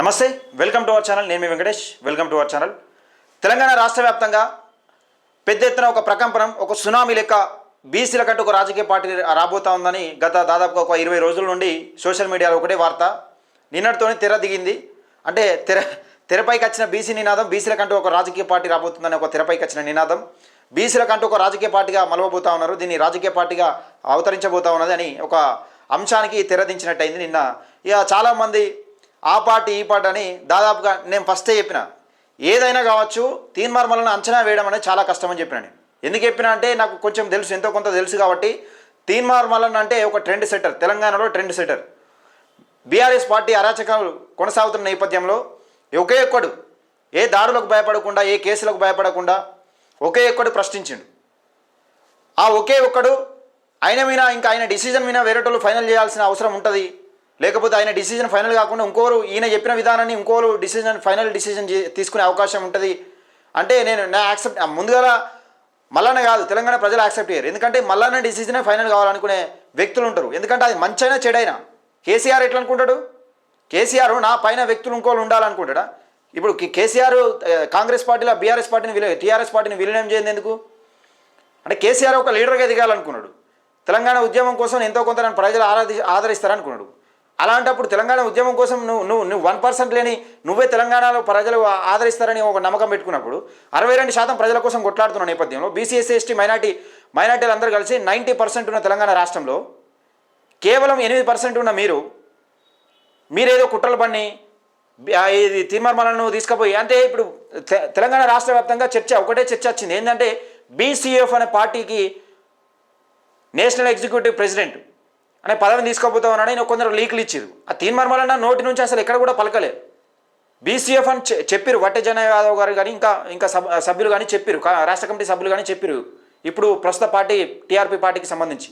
నమస్తే welcome to our channel నేను మీ Venkatesh. Welcome to our channel Telangana రాష్ట్ర వ్యాప్తంగా పెద్ద ఎత్తున ఒక ప్రకంపనం ఒక సునామీ లెక్క బీసీల కంటూ ఒక రాజకీయ పార్టీ రాబోతా ఉందని గత దాదాపుగా ఒక ఇరవై రోజుల నుండి సోషల్ మీడియాలో ఒకటే వార్త. నిన్నటితోనే తెర దిగింది. అంటే తెర తెరపైకి వచ్చిన బీసీ నినాదం బీసీల కంటూ ఒక రాజకీయ పార్టీ రాబోతుందని ఒక తెరపైకి వచ్చిన నినాదం. బీసీల కంటూ ఒక రాజకీయ పార్టీగా మలవబోతా ఉన్నారు. దీన్ని రాజకీయ పార్టీగా అవతరించబోతా ఉన్నది అని ఒక అంశానికి తెరదించినట్టయింది నిన్న. ఇక చాలామంది ఆ పార్టీ ఈ పార్టీ అని దాదాపుగా నేను ఫస్టే చెప్పిన. ఏదైనా కావచ్చు తీర్మార్మలను అంచనా వేయడం అనేది చాలా కష్టమని చెప్పిన నేను. ఎందుకు చెప్పిన అంటే నాకు కొంచెం తెలుసు ఎంతో కొంత తెలుసు కాబట్టి తీన్మార్మలన్ అంటే ఒక ట్రెండ్ సెట్టర్ తెలంగాణలో ట్రెండ్ సెట్టర్ బీఆర్ఎస్ పార్టీ అరాచకాలు కొనసాగుతున్న నేపథ్యంలో ఒకే ఒక్కడు ఏ దాడులకు భయపడకుండా ఏ కేసులకు భయపడకుండా ఒకే ఒక్కడు ప్రశ్నించిండు. ఆ ఒకే ఒక్కడు ఆయన మీద ఇంకా ఆయన డిసిజన్ మీద వేరేటోళ్ళు ఫైనల్ చేయాల్సిన అవసరం ఉంటుంది. లేకపోతే ఆయన డిసిజన్ ఫైనల్ కాకుండా ఇంకోరు ఈయన చెప్పిన విధానాన్ని ఇంకోరు డిసిజన్ ఫైనల్ డిసిజన్ తీసుకునే అవకాశం ఉంటుంది. అంటే నేను నా యాక్సెప్ట్ ముందుగా మల్లన్న కాదు తెలంగాణ ప్రజలు యాక్సెప్ట్ చేయరు. ఎందుకంటే మల్లన్న డిసిజనే ఫైనల్ కావాలనుకునే వ్యక్తులు ఉంటారు. ఎందుకంటే అది మంచైనా చెడైనా. కేసీఆర్ ఎట్లా అనుకుంటాడు కేసీఆర్ నా పైన వ్యక్తులు ఇంకోళ్ళు ఉండాలనుకుంటాడా? ఇప్పుడు కేసీఆర్ కాంగ్రెస్ పార్టీలో బీఆర్ఎస్ పార్టీని విలే టీఆర్ఎస్ పార్టీని విలీనం చేయండి ఎందుకు? అంటే కేసీఆర్ ఒక లీడర్గా ఎదగాలనుకున్నాడు. తెలంగాణ ఉద్యమం కోసం ఎంతో కొంత ప్రజలు ఆరాధి ఆదరిస్తారనుకున్నాడు. అలాంటప్పుడు తెలంగాణ ఉద్యమం కోసం నువ్వు నువ్వు నువ్వు వన్ పర్సెంట్ లేని నువ్వే తెలంగాణలో ప్రజలు ఆదరిస్తారని ఒక నమ్మకం పెట్టుకున్నప్పుడు అరవై రెండు శాతం ప్రజల కోసం కొట్లాడుతున్న నేపథ్యంలో బీసీఎస్సీ ఎస్టీ మైనార్టీ మైనార్టీలు అందరూ కలిసి నైంటీ పర్సెంట్ ఉన్న తెలంగాణ రాష్ట్రంలో కేవలం ఎనిమిది పర్సెంట్ ఉన్న మీరు మీరేదో కుట్రలు పన్ని ఇది తీర్మానాలను తీసుకుపోయి అంటే ఇప్పుడు తె- తెలంగాణ రాష్ట్ర వ్యాప్తంగా చర్చ ఒకటే చర్చ వచ్చింది. ఏంటంటే బీసీఎఫ్ అనే పార్టీకి నేషనల్ ఎగ్జిక్యూటివ్ ప్రెసిడెంట్ అనే పదవిని తీసుకోపోతా ఉన్నాడు కొందరు లీకులు ఇచ్చారు ఆ తీన్మర్మలన్న నోటి నుంచి అసలు ఎక్కడ కూడా పలకలే బీసీఎఫ్ అని చె- చెప్పిరు జన యాదవ్ గారు కానీ ఇంకా ఇంకా సబ్ సభ్యులు కానీ చెప్పారు రాష్ట్ర కమిటీ సభ్యులు కానీ చెప్పారు ఇప్పుడు ప్రస్తుత పార్టీ టీఆర్పీ పార్టీకి సంబంధించి.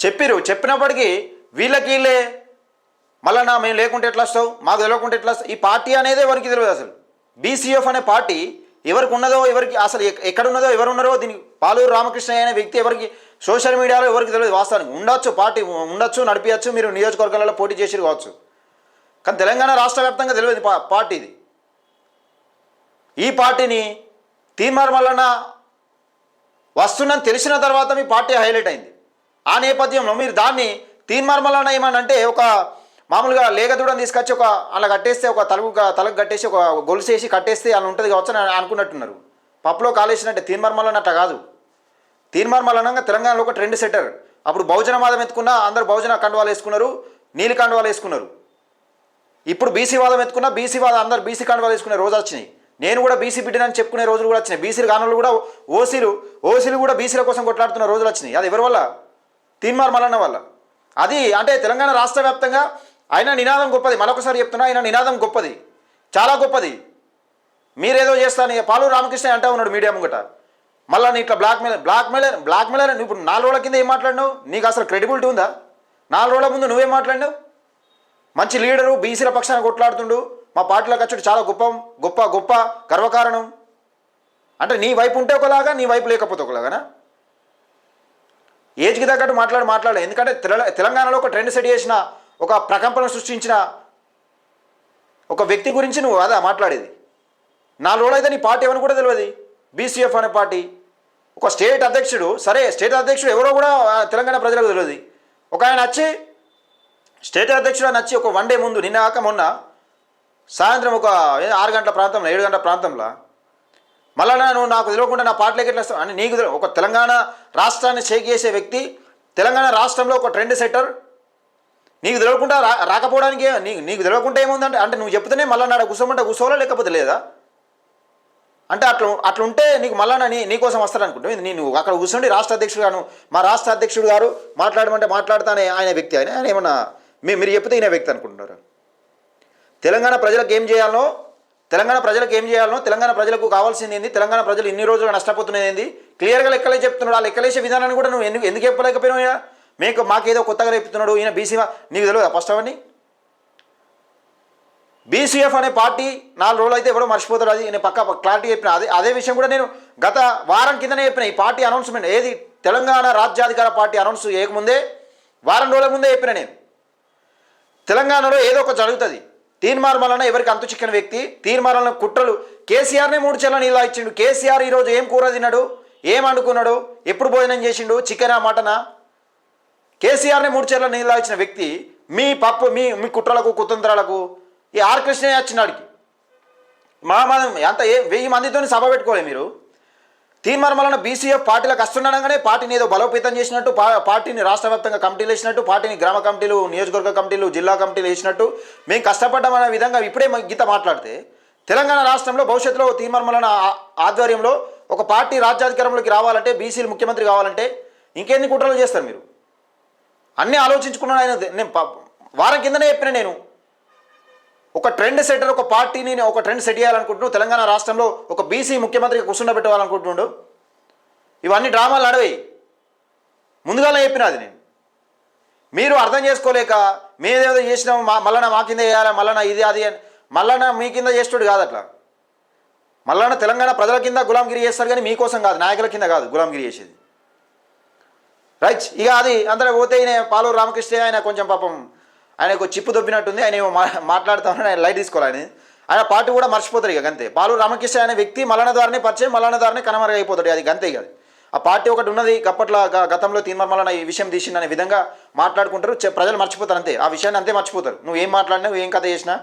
చెప్పారు చెప్పినప్పటికీ వీళ్ళకి వీళ్ళే మళ్ళా నా మేము లేకుంటే ఎట్లా వస్తావు? మాకు తెలియకుంటే ఎట్లా వస్తావు? ఈ పార్టీ అనేది ఎవరికి తెలియదు అసలు. బీసీఎఫ్ అనే పార్టీ ఎవరికి ఉన్నదో ఎవరికి అసలు ఎక్కడ ఉన్నదో ఎవరు ఉన్నారో దీనికి పాలూరు రామకృష్ణ అనే వ్యక్తి ఎవరికి సోషల్ మీడియాలో ఎవరికి తెలియదు వాస్తవానికి. ఉండొచ్చు పార్టీ ఉండొచ్చు నడిపించచ్చు మీరు నియోజకవర్గాలలో పోటీ చేసి కావచ్చు. కానీ తెలంగాణ రాష్ట్ర వ్యాప్తంగా తెలియదు పా పార్టీ ఇది. ఈ పార్టీని తీర్మార్ వలన వస్తుందని తెలిసిన తర్వాత మీ పార్టీ హైలైట్ అయింది. ఆ నేపథ్యంలో మీరు దాన్ని తీర్మార్మలన ఏమనంటే ఒక మామూలుగా లేగదూడని తీసుకొచ్చి ఒక అలా కట్టేస్తే ఒక తలకు తలకు కట్టేసి ఒక గొలుసేసి కట్టేస్తే అలా ఉంటుంది కావచ్చు అని అనుకున్నట్టున్నారు. పప్పులో కాలేసినట్టే తీర్మార్మలన అట్లా కాదు. తీర్మార్మలనంగా తెలంగాణలో ఒక ట్రెండ్ సెట్టర్. అప్పుడు బహుజన వాదం ఎత్తుకున్నా అందరు బహుజన కండువాలు వేసుకున్నారు నీలి కండువాలు వేసుకున్నారు. ఇప్పుడు బీసీ వాదం ఎత్తుకున్నా బీసీ వాదం అందరు బీసీ కండువాలు వేసుకునే రోజు వచ్చినాయి. నేను కూడా బీసీ బిడ్డనని చెప్పుకునే రోజులు కూడా వచ్చినాయి. బీసీలు కానులు కూడా ఓసీలు ఓసీలు కూడా బీసీల కోసం కొట్లాడుతున్న రోజులు వచ్చినాయి. అది ఎవరి వల్ల? తీర్మార్ మలన్న వల్ల. అది అంటే తెలంగాణ రాష్ట్ర వ్యాప్తంగా ఆయన నినాదం గొప్పది. మరొకసారి చెప్తున్నా ఆయన నినాదం గొప్పది. చాలా గొప్పది. మీరేదో చేస్తాను పాలు రామకృష్ణ అంటా ఉన్నాడు మీడియా ముంగట. మళ్ళీ నీ ఇట్లా బ్లాక్ బ్లాక్మెయిల్ బ్లాక్మెయిల్ బ్లాక్ నువ్వు ఇప్పుడు నాలుగు రోజుల కింద ఏం మాట్లాడినావు? నీకు అసలు క్రెడిబిలిటీ ఉందా? నాలుగు రోజుల ముందు నువ్వేం మాట్లాడినావు? మంచి లీడరు బీసీల పక్షాన కొట్లాడుతుండు. మా పార్టీలోకి వచ్చాడు చాలా గొప్ప గొప్ప గొప్ప గర్వకారణం. అంటే నీ వైపు ఉంటే ఒకలాగా నీ వైపు లేకపోతే ఒకలాగానా? ఏజ్కి తగ్గట్టు మాట్లాడి మాట్లాడలేదు ఎందుకంటే తెల- తెలంగాణలో ఒక ట్రెండ్ సెట్ చేసిన ఒక ప్రకంపన సృష్టించిన ఒక వ్యక్తి గురించి నువ్వు అదా మాట్లాడేది. నాలుగు రోజులు అయితే నీ పార్టీ ఏమని కూడా తెలియదు. బీసీఎఫ్ అనే పార్టీ. ఒక స్టేట్ అధ్యక్షుడు సరే స్టేట్ అధ్యక్షుడు ఎవరో కూడా తెలంగాణ ప్రజలకు తెలియదు. ఒక ఆయన వచ్చి స్టేట్ అధ్యక్షుడు నచ్చి వచ్చి ఒక వన్ డే ముందు నిన్న కాక మొన్న సాయంత్రం ఒక ఆరు గంటల ప్రాంతంలో ఏడు గంటల ప్రాంతంలో మళ్ళా నువ్వు నాకు తెలియకుండా నా పార్టీలోకి ఎట్లా అని నీకు ఒక తెలంగాణ రాష్ట్రాన్ని షేక్ చేసే వ్యక్తి తెలంగాణ రాష్ట్రంలో ఒక ట్రెండ్ సెట్టర్ నీకు తెలియకుండా రా రాకపోవడానికి నీకు నీకు తెలియకుండా ఏముందంటే అంటే నువ్వు చెప్తేనే మళ్ళీ నాడ కూర్చోమంటే కూర్చోవాలా లేకపోతే లేదా? అంటే అట్లా అట్లుంటే నీకు మళ్ళా నీ నీకోసం వస్తాడనుకుంటావు ఇది నేను అక్కడ కూర్చోండి రాష్ట్ర అధ్యక్షుడు గాను మా రాష్ట్ర అధ్యక్షుడు గారు మాట్లాడమంటే మాట్లాడతానే ఆయన వ్యక్తి. ఆయన ఆయన ఏమన్నా మీ మీరు చెప్తే ఈయన వ్యక్తి అనుకుంటున్నారు? తెలంగాణ ప్రజలకు ఏం చేయాలనో తెలంగాణ ప్రజలకు ఏం చేయాలనో తెలంగాణ ప్రజలకు కావాల్సింది ఏంది తెలంగాణ ప్రజలు ఇన్ని రోజులు నష్టపోతున్నది ఏంది? క్లియర్గా లెక్కలే చెప్తున్నాడు. ఆ లెక్కలేసే విధానాన్ని కూడా నువ్వు ఎందుకు ఎందుకు చెప్పలేకపోయినా మీకు మాకేదో కొత్తగా చెప్తున్నాడు ఈయన బీసీ నీకు తెలియదు? ఫస్ట్ అవన్నీ? బీసీఎఫ్ అనే పార్టీ నాలుగు రోజులు అయితే ఎవడో మర్చిపోతాడు. అది నేను పక్క క్లారిటీ చెప్పిన. అదే అదే విషయం కూడా నేను గత వారం కిందనే చెప్పిన. ఈ పార్టీ అనౌన్స్మెంట్ ఏది? తెలంగాణ రాజ్యాధికార పార్టీ అనౌన్స్ చేయకముందే వారం రోజుల ముందే చెప్పిన నేను. తెలంగాణలో ఏదో ఒక జరుగుతుంది. తీర్మార్మలన ఎవరికి అంతు చిక్కిన వ్యక్తి? తీర్మార్మలన కుట్రలు. కేసీఆర్నే మూడు చెల్లని నీళ్ళు ఇచ్చిండు. కేసీఆర్ ఈరోజు ఏం కూర తిన్నాడు? ఏం వండుకున్నాడు? ఎప్పుడు భోజనం చేసిండు? చికెనా మటనా? కేసీఆర్ని మూడు చెర్ల నీళ్ళు ఇచ్చిన వ్యక్తి మీ పప్పు మీ మీ కుట్రలకు కుతంత్రాలకు ఈ ఆర్ కృష్ణయ్య వచ్చినాడికి మహామదం ఎంత ఏ వెయ్యి మందితో సభ పెట్టుకోలే మీరు. తీర్మానం బీసీఎఫ్ పార్టీలకు వస్తుండగానే పార్టీని ఏదో బలోపేతం చేసినట్టు పార్టీని రాష్ట్ర వ్యాప్తంగా కమిటీలు వేసినట్టు పార్టీని గ్రామ కమిటీలు నియోజకవర్గ కమిటీలు జిల్లా కమిటీలు వేసినట్టు మేము కష్టపడ్డామనే విధంగా ఇప్పుడే గీత మాట్లాడితే తెలంగాణ రాష్ట్రంలో భవిష్యత్తులో తీర్మానం ఆధ్వర్యంలో ఒక పార్టీ రాజ్యాధికారంలోకి రావాలంటే బీసీలు ముఖ్యమంత్రి కావాలంటే ఇంకెన్ని కుట్రలు చేస్తారు మీరు? అన్నీ ఆలోచించుకున్నాను ఆయన నేను వారం కిందనే చెప్పిన నేను. ఒక ట్రెండ్ సెటర్ ఒక పార్టీని నేను ఒక ట్రెండ్ సెట్ చేయాలనుకుంటున్నాను. తెలంగాణ రాష్ట్రంలో ఒక బీసీ ముఖ్యమంత్రికి కూర్చుండబెట్టాలనుకుంటుండు ఇవన్నీ డ్రామాలు నడవయి ముందుగానే చెప్పిన అది నేను. మీరు అర్థం చేసుకోలేక మేమేదో చేసినాము మా మళ్ళా మా కింద చేయాలి మళ్ళా ఇది అది అని. మళ్ళా మీ కింద చేస్తుడు కాదు అట్లా. మళ్ళా తెలంగాణ ప్రజల కింద గులాంగిరి చేస్తారు కానీ మీకోసం కాదు నాయకుల కింద కాదు గులాంగిరి చేసేది. రైట్ ఇక అది అందరూ పోతే ఈయన పాలూరు రామకృష్ణ ఆయన కొంచెం పాపం ఆయనకు చిప్పు దొబ్బినట్టుంది ఆయన మా మాట్లాడుతా ఉన్నాడు ఆయన లైట్ తీసుకోవాలని ఆయన. పార్టీ కూడా మర్చిపోతారు ఇక గంతే. పాలు రామకృష్ణ అనే వ్యక్తి మల్లన్న ద్వారానే పరిచయం మల్లన్న ద్వారానే కనుమరుగైపోతాడు అది గంతే ఇక ఆ పార్టీ ఒకటి ఉన్నది గప్పట్లో గతంలో తీర్మానం ఈ విషయం తీసిందనే విధంగా మాట్లాడుకుంటారు ప్రజలు మర్చిపోతారు అంతే. ఆ విషయాన్ని అంతే మర్చిపోతారు. నువ్వు ఏం మాట్లాడినావు ఏం కథ చేసినా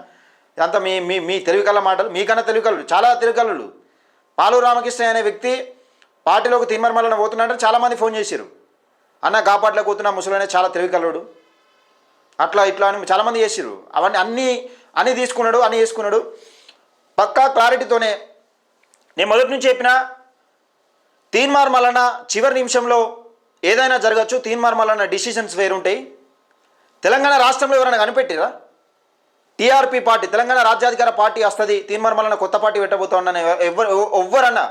ఇదంతా మీ మీ మీ తెలివి కళ్ళ మాటలు మీకన్నా తెలుగు కళ్ళు చాలా తెలివి కళ్ళు రామకృష్ణ అనే వ్యక్తి పార్టీలోకి తీర్మానం పోతున్నాడంటే చాలామంది ఫోన్ చేశారు అన్న గాపాట్లో కూతున్న ముసలనే చాలా తెలివి అట్లా ఇట్లా అని చాలామంది చేసిరు అవన్నీ అన్నీ అన్నీ తీసుకున్నాడు అన్నీ వేసుకున్నాడు పక్కా క్లారిటీతోనే నేను మొదటి నుంచి చెప్పిన తీన్మార్ మల్లన్న చివరి నిమిషంలో ఏదైనా జరగచ్చు తీన్మార్ మల్లన్న డిసిషన్స్ వేరుంటాయి. తెలంగాణ రాష్ట్రంలో ఎవరైనా కనిపెట్టిరా? టీఆర్పీ పార్టీ తెలంగాణ రాజ్యాధికార పార్టీ వస్తుంది తీన్మార్ మల్లన్న కొత్త పార్టీ పెట్టబోతున్నాను ఎవరు ఎవ్వరన్నా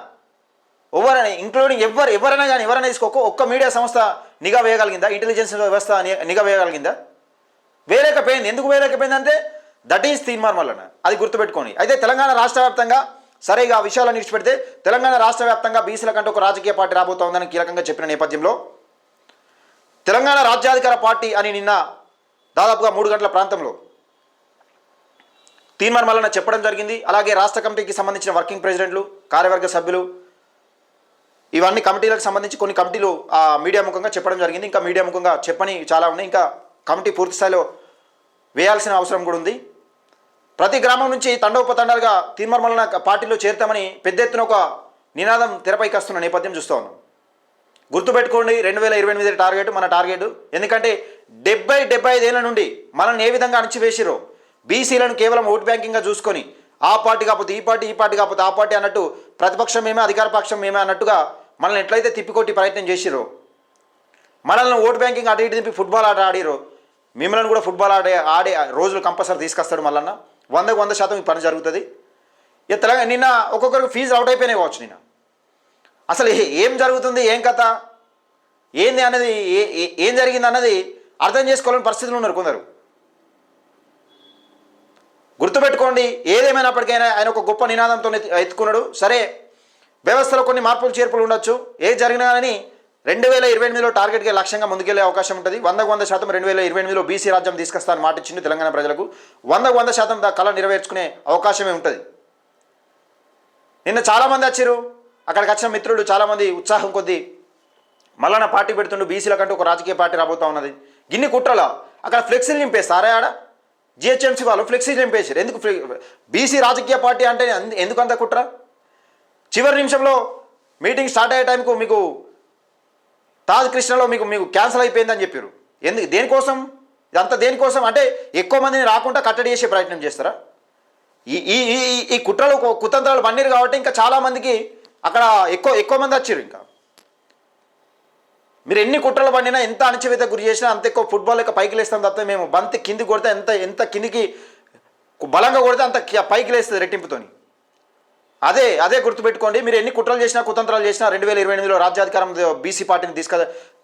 ఎవరైనా ఇంక్లూడింగ్ ఎవరు ఎవరైనా కానీ ఎవరైనా తీసుకోకో ఒక్క మీడియా సంస్థ నిఘా వేయగలిగిందా? ఇంటెలిజెన్స్ వ్యవస్థ నిఘా వేయగలిగిందా? వేయలేకపోయింది ఎందుకు వేయలేకపోయింది అంటే దట్ ఈస్ తీర్మార్ వలన అది గుర్తుపెట్టుకొని అయితే తెలంగాణ రాష్ట్ర వ్యాప్తంగా సరే ఇక ఆ విషయాలను విడిచిపెడితే తెలంగాణ రాష్ట్ర వ్యాప్తంగా బీసీల కంటే ఒక రాజకీయ పార్టీ రాబోతోందని కీలకంగా చెప్పిన నేపథ్యంలో తెలంగాణ రాజ్యాధికార పార్టీ అని నిన్న దాదాపుగా మూడు గంటల ప్రాంతంలో తీర్మార్ వలన చెప్పడం జరిగింది. అలాగే రాష్ట్ర కమిటీకి సంబంధించిన వర్కింగ్ ప్రెసిడెంట్లు కార్యవర్గ సభ్యులు ఇవన్నీ కమిటీలకు సంబంధించి కొన్ని కమిటీలు ఆ మీడియా ముఖంగా చెప్పడం జరిగింది. ఇంకా మీడియా ముఖంగా చెప్పని చాలా ఉన్నాయి. ఇంకా కమిటీ పూర్తిస్థాయిలో వేయాల్సిన అవసరం కూడా ఉంది. ప్రతి గ్రామం నుంచి తండోపతండాలుగా తీర్మర్మలన పార్టీలో చేరుతామని పెద్ద ఎత్తున ఒక నినాదం తెరపైకి వస్తున్న నేపథ్యం చూస్తూ ఉన్నాం. గుర్తుపెట్టుకోండి రెండు వేల ఇరవై ఎనిమిది టార్గెట్ మన టార్గెట్. ఎందుకంటే డెబ్బై డెబ్బై ఐదేళ్ళ నుండి మనల్ని ఏ విధంగా అణచివేసిరో బీసీలను కేవలం ఓట్ బ్యాంకింగ్గా చూసుకొని ఆ పార్టీ కాకపోతే ఈ పార్టీ ఈ పార్టీ కాకపోతే ఆ పార్టీ అన్నట్టు ప్రతిపక్షం మేమే అధికార పక్షం మేమే అన్నట్టుగా మనల్ని ఎట్లయితే తిప్పికొట్టి ప్రయత్నం చేసిరో మనల్ని ఓట్ బ్యాంకింగ్ అటు ఇటు తిప్పి ఫుట్బాల్ ఆట ఆడిరో మిమ్మల్ని కూడా ఫుట్బాల్ ఆడే ఆడే రోజులు కంపల్సరీ తీసుకొస్తాడు మళ్ళన్న వందకు వంద శాతం ఈ పని జరుగుతుంది. ఇక తెలంగాణ నిన్న ఒక్కొక్కరికి ఫీజు అవుట్ అయిపోయినాయి కావచ్చు నిన్న. అసలు ఏ- ఏం జరుగుతుంది? ఏం కథ? ఏంది అనేది ఏ- ఏం జరిగింది అన్నది అర్థం చేసుకోవాలని పరిస్థితులు ఉన్నారు కొందరు. గుర్తుపెట్టుకోండి ఏదేమైనప్పటికైనా ఆయన ఒక గొప్ప నినాదంతో ఎత్తుకున్నాడు. సరే వ్యవస్థలో కొన్ని మార్పులు చేర్పులు ఉండొచ్చు. ఏ జరిగినా కానీ రెండు వేల ఇరవై ఎనిమిదిలో టార్గెట్కి లక్ష్యంగా ముందుకెళ్ళే అవకాశం ఉంటుంది. వందకు వంద శాతం రెండు వేల ఇరవై ఎనిమిదిలో బీసీ రాజ్యం తీసుకొస్తానని మాట ఇచ్చింది తెలంగాణ ప్రజలకు. వందకు వంద శాతం కళ నెరవేర్చుకునే అవకాశమే ఉంటుంది. నిన్న చాలామంది వచ్చారు. అక్కడికి వచ్చిన మిత్రులు చాలామంది ఉత్సాహం కొద్దీ మళ్ళా పార్టీ పెడుతుండు బీసీల కంటూ ఒక రాజకీయ పార్టీ రాబోతా ఉన్నది. గిన్ని కుట్రలా? అక్కడ ఫ్లెక్సీలు నింపేస్తారా ఆడ? జిహెచ్ఎంసీ వాళ్ళు ఫ్లెక్సీలు నింపేశారు. ఎందుకు బీసీ రాజకీయ పార్టీ అంటే ఎందుకు అంత కుట్ర? చివరి నిమిషంలో మీటింగ్ స్టార్ట్ అయ్యే టైంకు మీకు తాజ్ కృష్ణలో మీకు మీకు క్యాన్సిల్ అయిపోయిందని చెప్పారు. ఎందుకు దేనికోసం? ఇదంతా దేనికోసం? అంటే ఎక్కువ మందిని రాకుండా కట్టడి చేసే ప్రయత్నం చేస్తారా? ఈ ఈ ఈ ఈ- ఈ కుట్రలు కుతంత్రాలు పండిరు కాబట్టి ఇంకా చాలామందికి అక్కడ ఎక్కువ ఎక్కువ మంది వచ్చారు ఇంకా. మీరు ఎన్ని కుట్రలు పండినా ఎంత అణచివేత గురి చేసినా అంత ఎక్కువ ఫుట్బాల్ యొక్క పైకి లేస్తాం తప్ప మేము బంతి కింది కొడితే ఎంత ఎంత కిందికి బలంగా కొడితే అంత పైకి లేస్తుంది రెట్టింపుతోని. అదే అదే గుర్తుపెట్టుకోండి మీరు ఎన్ని కుట్రలు చేసినా కుతంత్రాలు చేసినా రెండు వేల ఇరవై ఎనిమిదిలో రాజ్యాధికారం బీసీ పార్టీని తీసుక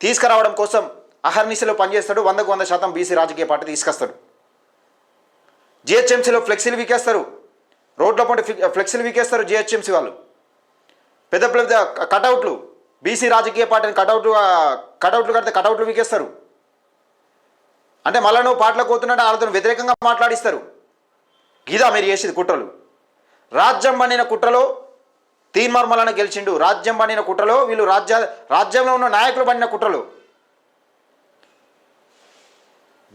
తీసుకురావడం కోసం అహర్నిశలో పనిచేస్తాడు వందకు వంద శాతం బీసీ రాజకీయ పార్టీ తీసుకొస్తాడు. జిహెచ్ఎంసీలో ఫ్లెక్సీలు వీకేస్తారు. రోడ్ల పంట ఫ్లెక్సీలు వీకేస్తారు జిహెచ్ఎంసీ వాళ్ళు. పెద్ద పెద్ద కటౌట్లు బీసీ రాజకీయ పార్టీని కటౌట్లు కటౌట్లు కడితే కటౌట్లు వీకేస్తారు. అంటే మళ్ళీ నువ్వు పాటలకు పోతున్నట్టు వాళ్ళతో వ్యతిరేకంగా మాట్లాడిస్తారు. గీదా మీరు చేసేది కుట్రలు. రాజ్యం పండిన కుట్రలో తీన్మర్మలను గెలిచిండు. రాజ్యం పండిన కుట్రలో వీళ్ళు రాజ్య రాజ్యంలో ఉన్న నాయకులు పండిన కుట్రలు.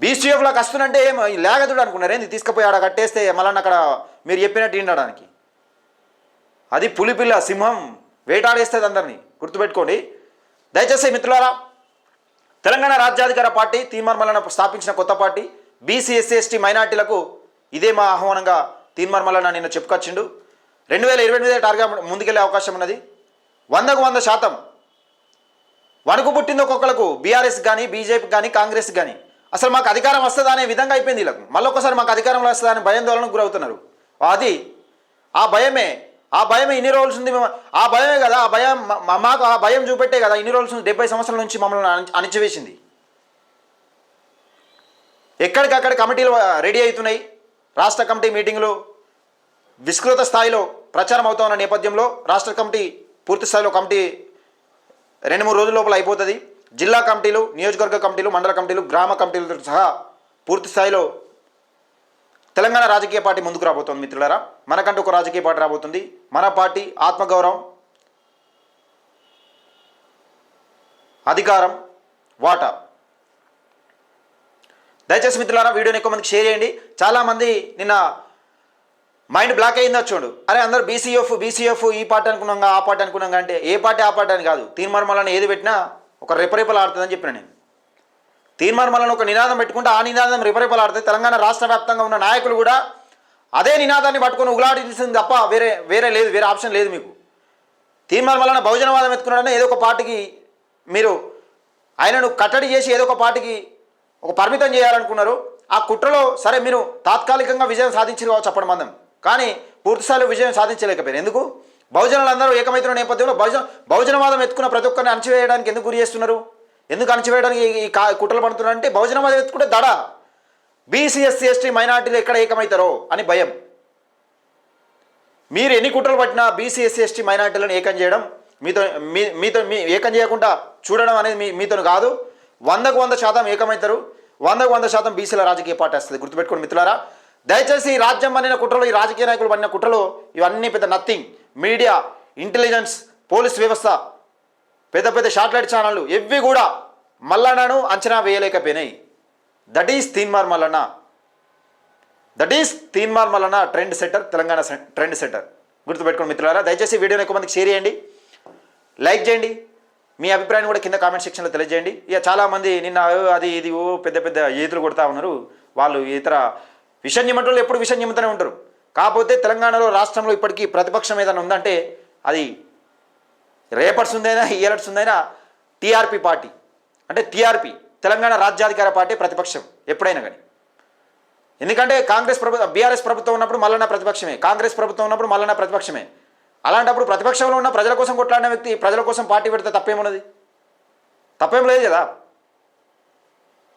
బీసీఎఫ్లోకి వస్తున్నంటే ఏం లేగదుడు అనుకున్నారు. ఏంది తీసుకుపోయి ఆడ కట్టేస్తే మళ్ళీ అక్కడ మీరు చెప్పినట్టు వినడానికి అది పులిపిల్ల సింహం వేటాడేస్తుంది అందరినీ. గుర్తుపెట్టుకోండి. దయచేసి మిత్రులారా తెలంగాణ రాజ్యాధికార పార్టీ తీన్మర్మలను స్థాపించిన కొత్త పార్టీ బీసీ ఎస్సీ ఎస్టీ మైనార్టీలకు ఇదే మా ఆహ్వానంగా తీన్మర్మలన నిన్న చెప్పుకొచ్చిండు. రెండు వేల ఇరవై ఎనిమిది టార్గెట్ ముందుకెళ్ళే అవకాశం ఉన్నది. వందకు వంద శాతం. వణుకు పుట్టింది ఒక్కొక్కలకు బీఆర్ఎస్ కానీ బీజేపీ కానీ కాంగ్రెస్ కానీ అసలు మాకు అధికారం వస్తుందా అనే విధంగా అయిపోయింది వీళ్ళకు. మళ్ళీ ఒకసారి మాకు అధికారం వస్తుందా అని భయాందోళనకు గురవుతున్నారు. అది ఆ భయమే. ఆ భయమే ఇన్ని రోజులు ఉంది ఆ భయమే కదా ఆ భయం మాకు ఆ భయం చూపెట్టే కదా ఇన్ని రోజులు డెబ్బై సంవత్సరాల నుంచి మమ్మల్ని అణిచివేసింది. ఎక్కడికక్కడ కమిటీలు రెడీ అవుతున్నాయి. రాష్ట్ర కమిటీ మీటింగులు విస్తృత స్థాయిలో ప్రచారం అవుతున్న నేపథ్యంలో రాష్ట్ర కమిటీ పూర్తి స్థాయిలో కమిటీ రెండు మూడు రోజుల లోపల అయిపోతుంది. జిల్లా కమిటీలు నియోజకవర్గ కమిటీలు మండల కమిటీలు గ్రామ కమిటీలతో సహా పూర్తి స్థాయిలో తెలంగాణ రాజకీయ పార్టీ ముందుకు రాబోతోంది మిత్రులారా. మనకంటూ ఒక రాజకీయ పార్టీ రాబోతుంది. మన పార్టీ ఆత్మగౌరవం అధికారం వాటా. దయచేసి మిత్రులారా వీడియోని ఎక్కువ మందికి షేర్ చేయండి. చాలామంది నిన్న మైండ్ బ్లాక్ అయిందో చూడు. అరే అందరు బీసీఎఫ్ బీసీఎఫ్ ఈ పార్టీ అనుకున్నాం ఆ పార్టీ అనుకున్నాం అంటే ఏ పార్టీ ఆ పార్టీ అని కాదు. తీర్మార్మలను ఏది పెట్టినా ఒక రెపరెపలు ఆడుతుందని చెప్పిన నేను. తీర్మార్మలను ఒక నినాదం పెట్టుకుంటే ఆ నినాదం రెపరెపలు ఆడుతుంది. తెలంగాణ రాష్ట్ర వ్యాప్తంగా ఉన్న నాయకులు కూడా అదే నినాదాన్ని పట్టుకొని ఉగులాడించింది తప్ప వేరే వేరే లేదు వేరే ఆప్షన్ లేదు మీకు. తీర్మార్మలన బహుజనవాదం ఎత్తుకున్నాడని ఏదో ఒక పార్టీకి మీరు ఆయనను కట్టడి చేసి ఏదో ఒక పార్టీకి ఒక పరిమితం చేయాలనుకున్నారు. ఆ కుట్రలో సరే మీరు తాత్కాలికంగా విజయం సాధించారు కావచ్చు అప్పటి మందం. కానీ పూర్తిస్థాయిలో విజయం సాధించలేకపోయారు ఎందుకు? బహుజనులందరూ ఏకమైతున్న నేపథ్యంలో బహుజన బహుజనవాదం ఎత్తుకున్న ప్రతి ఒక్కరిని అణచివేయడానికి ఎందుకు గురి చేస్తున్నారు? ఎందుకు అణచివేయడానికి ఈ- కా- కుట్రలు పడుతున్నారంటే బహుజనవాదం ఎత్తుకుంటే దడ. బీసీ ఎస్సీ ఎస్టీ మైనార్టీలు ఎక్కడ ఏకమవుతారో అని భయం. మీరు ఎన్ని కుట్రలు పట్టినా బీసీ ఎస్సీ ఎస్టీ మైనార్టీలను ఏకం చేయడం మీతో మీ మీతో మీ ఏకం చేయకుండా చూడడం అనేది మీ మీతో కాదు. వందకు వంద శాతం ఏకమవుతారు వందకు వంద శాతం బీసీల రాజకీయ పార్టీ వస్తుంది. గుర్తుపెట్టుకోండి మిత్రులారా. దయచేసి ఈ రాజ్యం పడిన కుట్రలు ఈ రాజకీయ నాయకులు పడిన కుట్రలు ఇవన్నీ పెద్ద నథింగ్. మీడియా ఇంటెలిజెన్స్ పోలీస్ వ్యవస్థ పెద్ద పెద్ద శాటిలైట్ ఛానళ్ళు ఇవి కూడా మల్లన్నను అంచనా వేయలేకపోయినాయి. That is Teenmar Mallanna. That is Teenmar Mallanna trend setter Telangana trend setter గుర్తుపెట్టుకోండి మిత్రులారా. దయచేసి వీడియోని ఎక్కువ మందికి షేర్ చేయండి. లైక్ చేయండి. మీ అభిప్రాయాన్ని కూడా కింద కామెంట్ సెక్షన్లో తెలియజేయండి. ఇక చాలామంది నిన్న అది ఇది ఓ పెద్ద పెద్ద ఈతులు కొడతా ఉన్నారు. వాళ్ళు ఇతర విషయం చెమ్మటోళ్ళు ఎప్పుడు విషయం నిమ్ముతూనే ఉంటారు. కాకపోతే తెలంగాణలో రాష్ట్రంలో ఇప్పటికీ ప్రతిపక్షం ఏదైనా ఉందంటే అది రేపర్స్ ఉందైనా ఇయలర్స్ ఉందైనా టీఆర్పీ పార్టీ. అంటే టీఆర్పీ తెలంగాణ రాజ్యాధికార పార్టీ ప్రతిపక్షం ఎప్పుడైనా కానీ. ఎందుకంటే కాంగ్రెస్ ప్రభుత్వం బీఆర్ఎస్ ప్రభుత్వం ఉన్నప్పుడు మల్లన్న ప్రతిపక్షమే. కాంగ్రెస్ ప్రభుత్వం ఉన్నప్పుడు మల్లన్న ప్రతిపక్షమే. అలాంటప్పుడు ప్రతిపక్షంలో ఉన్న ప్రజల కోసం కొట్లాడిన వ్యక్తి ప్రజల కోసం పార్టీ పెడితే తప్పేమున్నది? తప్పేం లేదు కదా?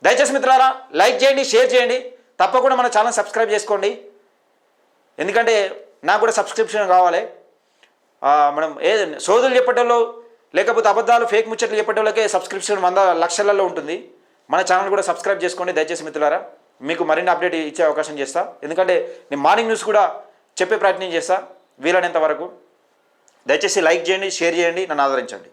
దయచేసి మిత్రులారా లైక్ చేయండి షేర్ చేయండి. తప్పకుండా మన ఛానల్ సబ్స్క్రైబ్ చేసుకోండి. ఎందుకంటే నాకు కూడా సబ్స్క్రిప్షన్ కావాలి. మనం ఏ సోదులు చెప్పటంలో లేకపోతే అబద్ధాలు ఫేక్ ముచ్చట్లు చెప్పటంలోకే సబ్స్క్రిప్షన్ వంద లక్షలలో ఉంటుంది. మన ఛానల్ కూడా సబ్స్క్రైబ్ చేసుకోండి దయచేసి మిత్రులారా. మీకు మరిన్ని అప్డేట్ ఇచ్చే అవకాశం చేస్తా. ఎందుకంటే నేను మార్నింగ్ న్యూస్ కూడా చెప్పే ప్రయత్నం చేస్తా వీలైనంత వరకు. దయచేసి లైక్ చేయండి షేర్ చేయండి నన్ను ఆదరించండి.